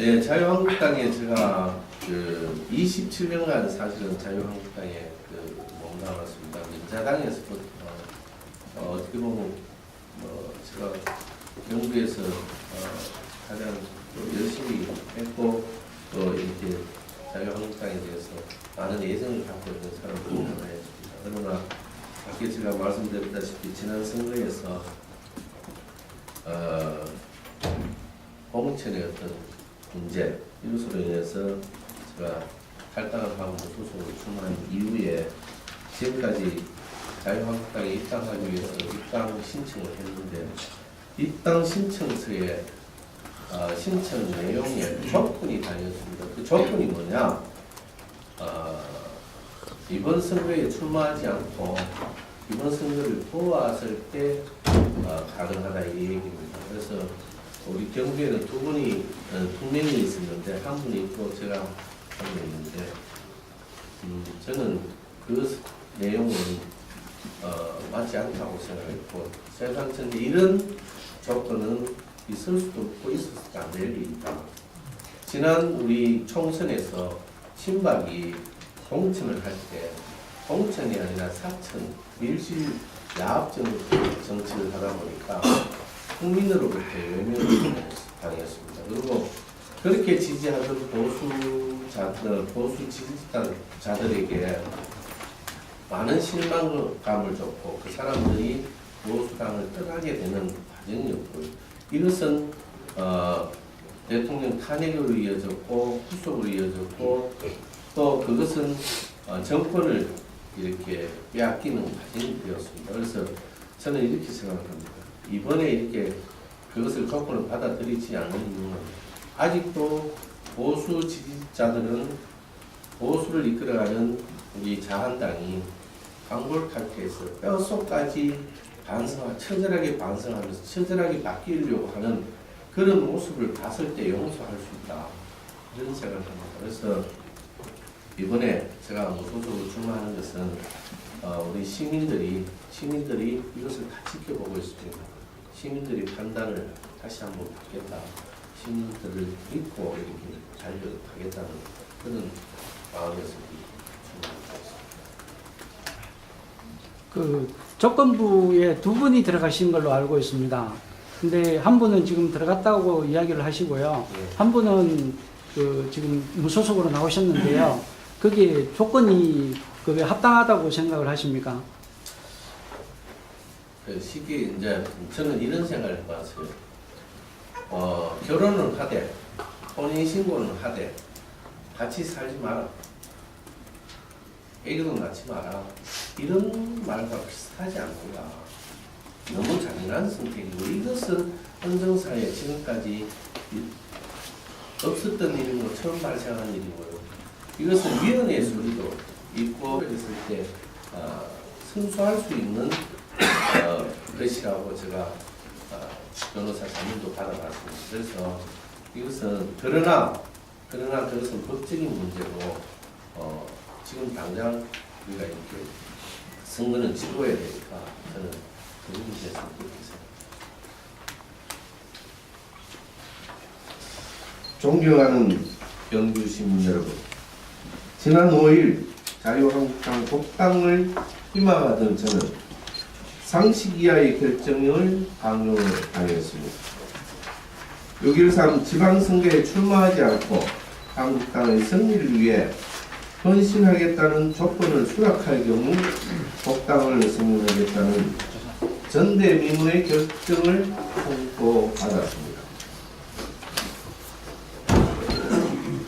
네, 자유한국당에 제가 그 27년간 사실은 자유한국당에 그 몸담았습니다. 민자당에서부터 어, 어떻게 보면 뭐 제가 경부에서 어, 가장 또 열심히 했고 또 이렇게 자유한국당에 대해서 많은 애정을 갖고 있는 사람 중 하나였습니다. 그러나 아까 제가 말씀드렸다시피 지난 선거에서 어, 홍천의 어떤 문제 이것으로 인해서 제가 탈당을 하고 소속으로 출마한 이후에 지금까지 자유한국당에 입당하기 위해서 입당 신청을 했는데 입당 신청서에 어, 신청 내용에 조건이 달렸습니다. 그 조건이 뭐냐? 어, 이번 선거에 출마하지 않고 이번 선거를 도왔을 때 어, 가능하다 이 얘기입니다. 그래서 우리 경주에는 두 분이 어, 두 명이 있었는데 한 분이 있고 제가 한명 있는데 음, 저는 그 내용은 어, 맞지 않다고 생각했고 세상 전에 이런 조건은 있을 수도 없고 있어서도 안 될 일이 있다. 지난 우리 총선에서 친박이 공천을 할 때 공천이 아니라 사천 밀실 야합 정- 정치를 하다 보니까 국민으로부터 외면을 당했습니다. 그리고 그렇게 지지하던 보수자들, 보수 지지자들에게 많은 실망감을 줬고 그 사람들이 보수당을 떠나게 되는 과정이었고요. 이것은 어, 대통령 탄핵으로 이어졌고 후속으로 이어졌고 또 그것은 어, 정권을 이렇게 빼앗기는 과정이 되었습니다. 그래서 저는 이렇게 생각합니다. 이번에 이렇게 그것을 조건을 받아들이지 않는 이유는 아직도 보수 지지자들은 보수를 이끌어가는 우리 자한당이 광골 탈퇴해서 뼛속까지 반성하, 처절하게 반성하면서 처절하게 바뀌려고 하는 그런 모습을 봤을 때 용서할 수 있다. 이런 생각을 합니다. 그래서 이번에 제가 무소속으로 출마하는 것은 어, 우리 시민들이 시민들이 이것을 다 지켜보고 있습니다. 시민들이 판단을 다시 한번 받겠다. 시민들을 믿고 이렇게 달려가겠다는 그런 마음에서. 그 조건부에 두 분이 들어가신 걸로 알고 있습니다. 근데 한 분은 지금 들어갔다고 이야기를 하시고요. 예. 한 분은 그 지금 무소속으로 나오셨는데요. 그게 조건이 그게 합당하다고 생각을 하십니까? 그 시기 이제 저는 이런 생각을 해봤어요. 어, 결혼을 하되 혼인 신고는 하되 같이 살지 마라. 애기도 낳지 마라. 이런 말과 비슷하지 않는가. 너무 잔인한 선택이고 이것은 헌정사에 지금까지 이- 없었던 일이고 처음 발생한 일이고요. 이것은 위헌의 소리도 있고 그랬을 때 어, 승소할 수 있는 어, 것이라고 제가 어, 변호사 자문도 받아봤습니다. 그래서 이것은 그러나 그러나 그것은 법적인 문제로 어, 지금 당장 우리가 이렇게 선거는 치러야 되니까 저는 그 부분에서 그렇게 생각합니다. 존경하는 시민 여러분, 지난 5일 자유한국당 복당을 희망하던 저는 상식 이하의 결정을 강요하였습니다. 6.13 지방선거에 출마하지 않고 한국당의 승리를 위해 헌신하겠다는 조건을 수락할 경우 복당을 선언하겠다는 전대미문의 결정을 통보받았습니다.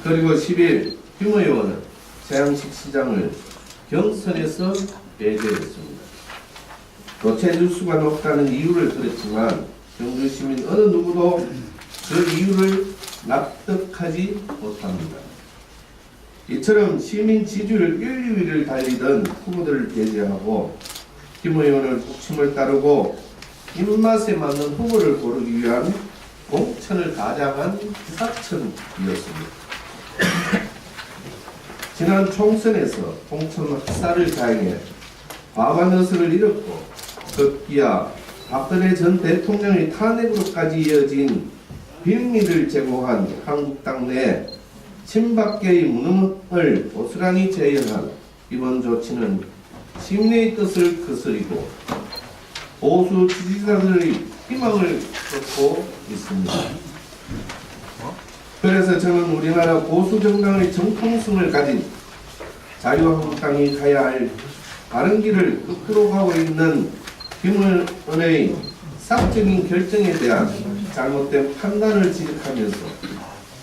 그리고 10일 김 의원은 세양식 시장을 경선에서 배제했습니다. 교체 뉴스가 높다는 이유를 들었지만 경주 시민 어느 누구도 그 이유를 납득하지 못합니다. 이처럼 시민 지지율 1, 2위를 달리던 후보들을 배제하고 김 의원을 국침을 따르고 입맛에 맞는 후보를 고르기 위한 공천을 가장한 기사천이었습니다. 지난 총선에서 공천 학살을 가행해 과반 의석을 잃었고 급기야 박근혜 전 대통령의 탄핵으로까지 이어진 빌미를 제공한 한국 당 내 친박계의 무능을 고스란히 재현한 이번 조치는 시민의 뜻을 거스리고 보수 지지자들의 희망을 꺾고 있습니다. 그래서 저는 우리나라 보수 정당의 정통성을 가진 자유한국당이 가야 할 바른 길을 끝으로 가고 있는 김의원의 삭적인 결정에 대한 잘못된 판단을 지적하면서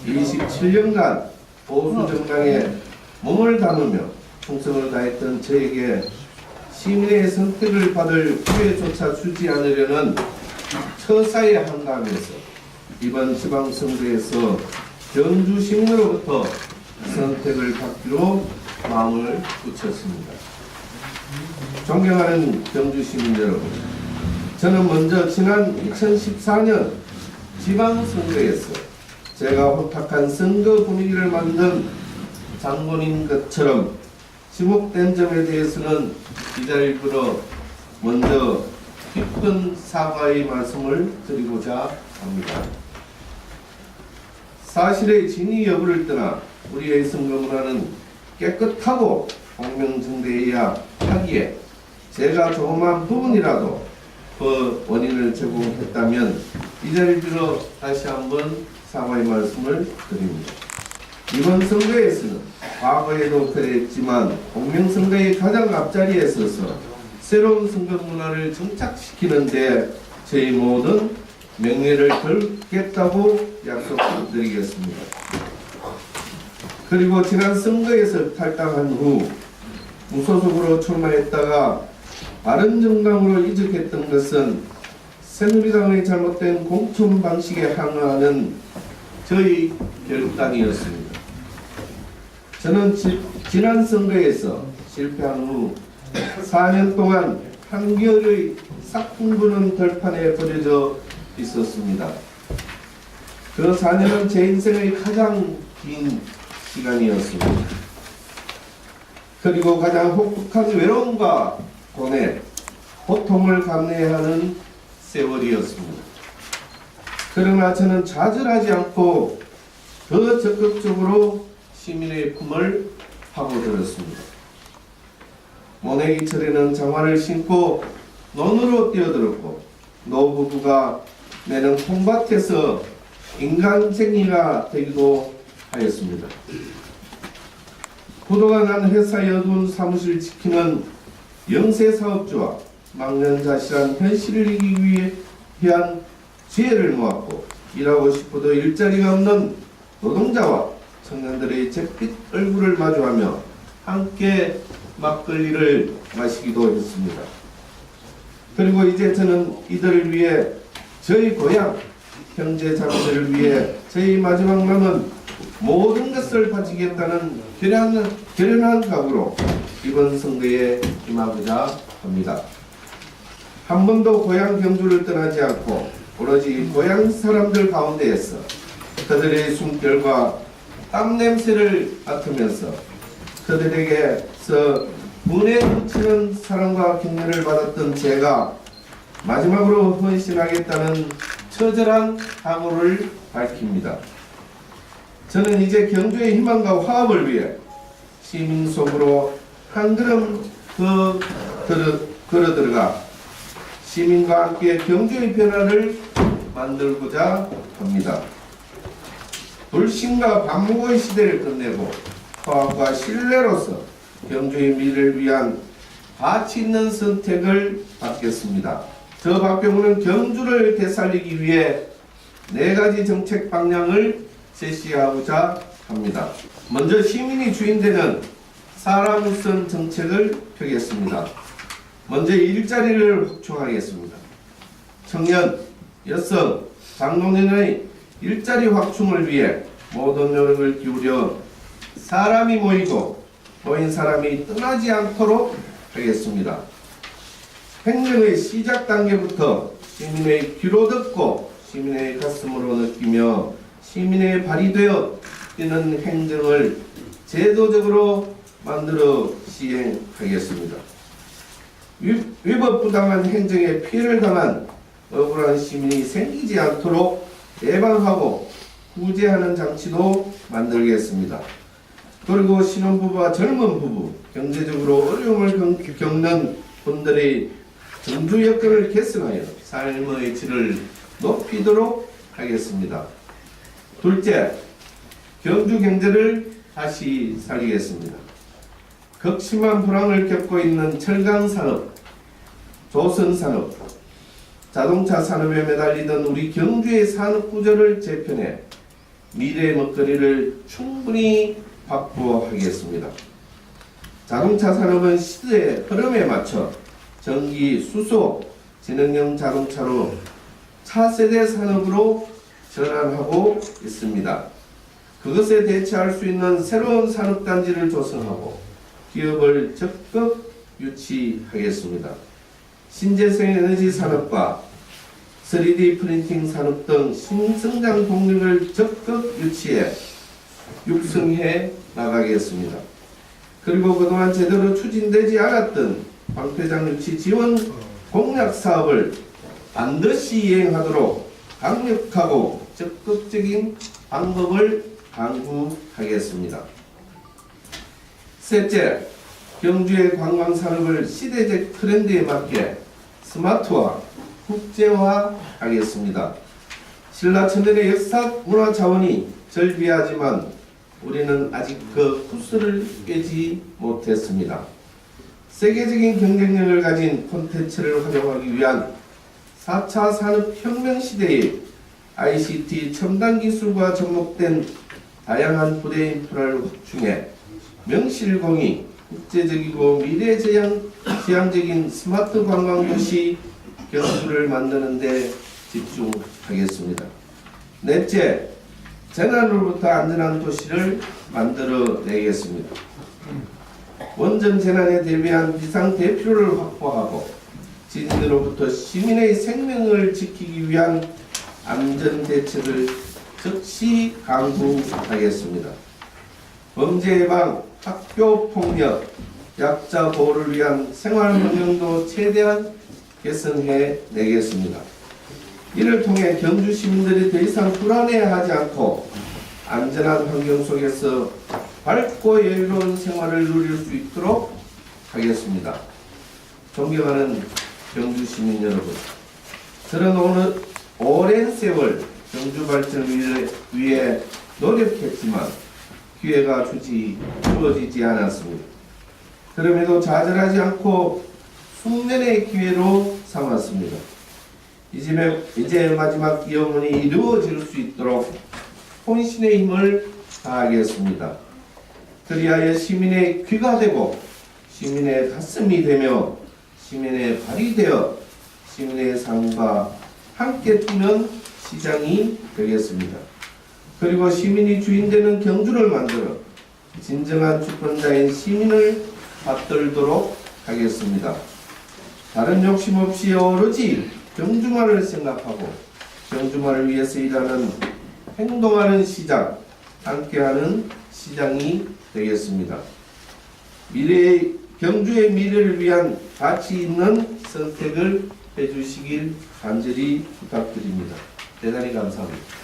27년간 보수 정당에 몸을 담으며 충성을 다했던 저에게 시민의 선택을 받을 기회조차 주지 않으려는 처사에 한가하면서 이번 지방선거에서 경주 시민으로부터 선택을 받기로 마음을 굳혔습니다. 존경하는 경주 시민 여러분, 저는 먼저 지난 2014년 지방선거에서 제가 호탁한 선거 분위기를 만든 장본인 것처럼 지목된 점에 대해서는 이 빌어 먼저 깊은 사과의 말씀을 드리고자 합니다. 사실의 진위 여부를 떠나 우리의 선거 문화는 깨끗하고 공명정대해야 하기에 제가 조그만 부분이라도 그 원인을 제공했다면 이 자리를 빌어 다시 한번 사과의 말씀을 드립니다. 이번 선거에서는 과거에도 그랬지만 공명선거의 가장 앞자리에 서서 새로운 선거 문화를 정착시키는데 저희 모든 명예를 걸겠다고 약속드리겠습니다. 그리고 지난 선거에서 탈당한 후 무소속으로 출마했다가 바른정당으로 이적했던 것은 새누리당의 잘못된 공천 방식에 항의하는 저희 결단이었습니다. 저는 지, 지난 선거에서 실패한 후 4년 동안 한결의 싹풍부는 들판에 버려져 있었습니다. 그 4년은 제 인생의 가장 긴 시간이었습니다. 그리고 가장 혹독한 외로움과 고뇌, 고통을 감내해야 하는 세월이었습니다. 그러나 저는 좌절하지 않고 더 적극적으로 시민의 품을 파고들었습니다. 모내기 철에는 장화를 신고 논으로 뛰어들었고 노부부가 내는 콩밭에서 인간쟁이가 되기도 하였습니다. 부도가 난 회사의 어두운 사무실 지키는 영세 사업주와 망년자 실한 현실을 이기기 위해 위한 지혜를 모았고 일하고 싶어도 일자리가 없는 노동자와 청년들의 잿빛 얼굴을 마주하며 함께 막걸리를 마시기도 했습니다. 그리고 이제 저는 이들을 위해 저희 고향 형제 자매들을 위해 저희 마지막 남은 모든 것을 바치겠다는 결연한, 결연한 각오로 이번 선거에 임하고자 합니다. 한 번도 고향 경주를 떠나지 않고 오로지 고향 사람들 가운데에서 그들의 숨결과 땀 냄새를 맡으면서 그들에게서 문에 넘치는 사랑과 격려를 받았던 제가 마지막으로 헌신하겠다는 처절한 각오를 밝힙니다. 저는 이제 경주의 희망과 화합을 위해 시민 속으로 한 걸음 더 들어, 걸어 들어가 시민과 함께 경주의 변화를 만들고자 합니다. 불신과 반목의 시대를 끝내고 화합과 신뢰로서 경주의 미래를 위한 가치 있는 선택을 받겠습니다. 저 박병우는 경주를 되살리기 위해 네 가지 정책 방향을 제시하고자 합니다. 먼저 시민이 주인되는 사람 우선 정책을 펴겠습니다. 먼저 일자리를 확충하겠습니다. 청년, 여성, 장노년의 일자리 확충을 위해 모든 노력을 기울여 사람이 모이고 모인 사람이 떠나지 않도록 하겠습니다. 행정의 시작 단계부터 시민의 귀로 듣고 시민의 가슴으로 느끼며 시민의 발휘되어 뛰는 행정을 제도적으로 만들어 시행하겠습니다. 위- 위법 부당한 행정에 피해를 당한 억울한 시민이 생기지 않도록 예방하고 구제하는 장치도 만들겠습니다. 그리고 신혼부부와 젊은 부부, 경제적으로 어려움을 겪- 겪는 분들의 정주 여건을 개선하여 삶의 질을 높이도록 하겠습니다. 둘째, 경주 경제를 다시 살리겠습니다. 극심한 불황을 겪고 있는 철강 산업, 조선 산업, 자동차 산업에 매달리던 우리 경주의 산업 구조를 재편해 미래의 먹거리를 충분히 확보하겠습니다. 자동차 산업은 시대의 흐름에 맞춰 전기, 수소, 지능형 자동차로 차세대 산업으로 전환하고 있습니다. 그것에 대처할 수 있는 새로운 산업단지를 조성하고 기업을 적극 유치하겠습니다. 신재생 에너지 산업과 3D 프린팅 산업 등 신성장 동력을 적극 유치해 육성해 나가겠습니다. 그리고 그동안 제대로 추진되지 않았던 방패장 유치 지원 공약 사업을 반드시 이행하도록 강력하고 적극적인 방법을 강구하겠습니다. 셋째, 경주의 관광 산업을 시대적 트렌드에 맞게 스마트화, 국제화하겠습니다. 신라천년의 역사 문화 자원이 절비하지만 우리는 아직 그 구슬을 깨지 못했습니다. 세계적인 경쟁력을 가진 콘텐츠를 활용하기 위한 4차 산업혁명 시대의 ICT 첨단 기술과 접목된 다양한 부대 인프라를 확충해 명실공히 국제적이고 미래지향 지향적인 스마트 관광 도시 경주를 만드는 데 집중하겠습니다. 넷째, 재난으로부터 안전한 도시를 만들어 내겠습니다. 원전 재난에 대비한 비상 대피로를 확보하고 지진으로부터 시민의 생명을 지키기 위한 안전 대책을 즉시 강구하겠습니다. 범죄 예방, 학교 폭력, 약자 보호를 위한 생활 환경도 최대한 개선해 내겠습니다. 이를 통해 경주 시민들이 더 이상 불안해하지 않고 안전한 환경 속에서 밝고 여유로운 생활을 누릴 수 있도록 하겠습니다. 존경하는 경주 시민 여러분, 저는 오늘 오랜 세월 경주 발전을 위해 노력했지만 기회가 주지 주어지지 않았습니다. 그럼에도 좌절하지 않고 숙련의 기회로 삼았습니다. 이제, 이제 마지막 기업문이 이루어질 수 있도록 혼신의 힘을 다하겠습니다. 그리하여 시민의 귀가 되고 시민의 가슴이 되며 시민의 발이 되어 시민의 삶과 함께 뛰는 시장이 되겠습니다. 그리고 시민이 주인되는 경주를 만들어 진정한 주권자인 시민을 받들도록 하겠습니다. 다른 욕심 없이 오로지 경주만을 생각하고 경주만을 위해서 일하는 행동하는 시장, 함께하는 시장이 되겠습니다. 미래의 경주의 미래를 위한 가치 있는 선택을 해주시길 간절히 부탁드립니다. 대단히 감사합니다.